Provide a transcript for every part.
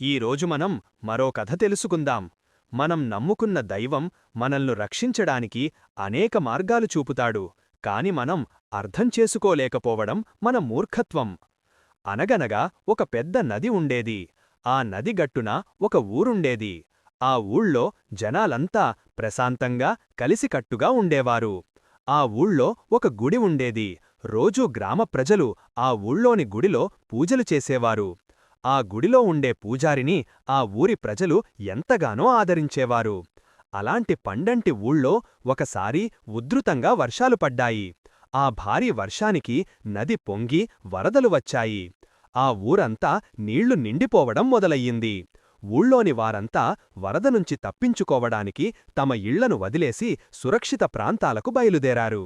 ఈరోజు మనం మరో కథ తెలుసుకుందాం. మనం నమ్ముకున్న దైవం మనల్ని రక్షించడానికి అనేక మార్గాలు చూపుతాడు కాని మనం అర్థం చేసుకోలేకపోవడం మన మూర్ఖత్వం. అనగనగా ఒక పెద్ద నది ఉండేది. ఆ నది గట్టున ఒక ఊరుండేది. ఆ ఊళ్ళో జనాలంతా ప్రశాంతంగా కలిసికట్టుగా ఉండేవారు. ఆ ఊళ్ళో ఒక గుడి ఉండేది. రోజూ గ్రామ ప్రజలు ఆ ఊళ్ళోని గుడిలో పూజలు చేసేవారు. ఆ గుడిలో ఉండే పూజారిని ఆ ఊరి ప్రజలు ఎంతగానో ఆదరించేవారు. అలాంటి పండంటి ఊళ్ళో ఒకసారి ఉధృతంగా వర్షాలు పడ్డాయి. ఆ భారీ వర్షానికి నది పొంగి వరదలు వచ్చాయి. ఆ ఊరంతా నీళ్ళు నిండిపోవడం మొదలయ్యింది. ఊళ్ళోని వారంతా వరద నుంచి తప్పించుకోవడానికి తమ ఇళ్ళను వదిలేసి సురక్షిత ప్రాంతాలకు బయలుదేరారు.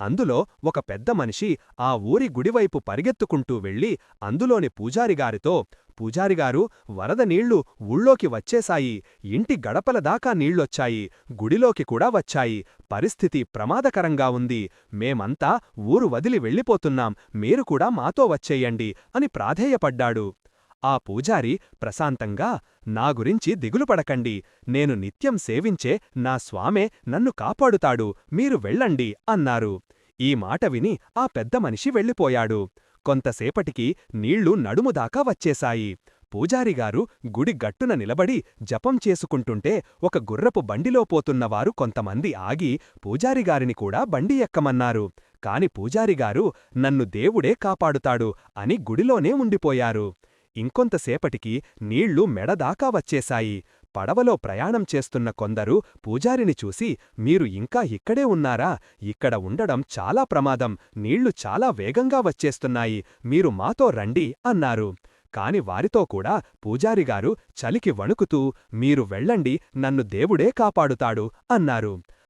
అందులో ఒక పెద్ద మనిషి ఆ ఊరి గుడివైపు పరిగెత్తుకుంటూ వెళ్ళి అందులోని పూజారిగారితో పూజారిగారు వరద నీళ్ళు ఊళ్ళోకి వచ్చేశాయి. ఇంటి గడపల దాకా నీళ్ళొచ్చాయి. గుడిలోకి కూడా వచ్చాయి. పరిస్థితి ప్రమాదకరంగా ఉంది. మేమంతా ఊరు వదిలి వెళ్ళిపోతున్నాం. మీరు కూడా మాతో వచ్చేయండి అని ప్రాధేయపడ్డాడు. ఆ పూజారి ప్రశాంతంగా నా గురించి దిగులు పడకండి నేను నిత్యం సేవించే నా స్వామే నన్ను కాపాడుతాడు. మీరు వెళ్ళండి అన్నారు. ఈ మాట విని ఆ పెద్ద మనిషి వెళ్ళిపోయాడు. కొంతసేపటికి నీళ్ళు నడుముదాకా వచ్చేశాయి. పూజారిగారు గుడి గట్టున నిలబడి జపం చేసుకుంటుంటే ఒక గుర్రపు బండిలో పోతున్నవారు కొంతమంది ఆగి పూజారిగారిని కూడా బండి ఎక్కమన్నారు. కాని పూజారిగారు నన్ను దేవుడే కాపాడుతాడు అని గుడిలోనే ఉండిపోయారు. ఇంకొంతసేపటికి నీళ్ళు మెడదాకా వచ్చేశాయి. పడవలో ప్రయాణం చేస్తున్న కొందరు పూజారిని చూసి మీరు ఇంకా ఇక్కడే ఉన్నారా? ఇక్కడ ఉండడం చాలా ప్రమాదం. నీళ్ళు చాలా వేగంగా వచ్చేస్తున్నాయి. మీరు మాతో రండి అన్నారు. కాని వారితో కూడా పూజారిగారు చలికి వణుకుతూ మీరు వెళ్ళండి. నన్ను దేవుడే కాపాడుతాడు అన్నారు.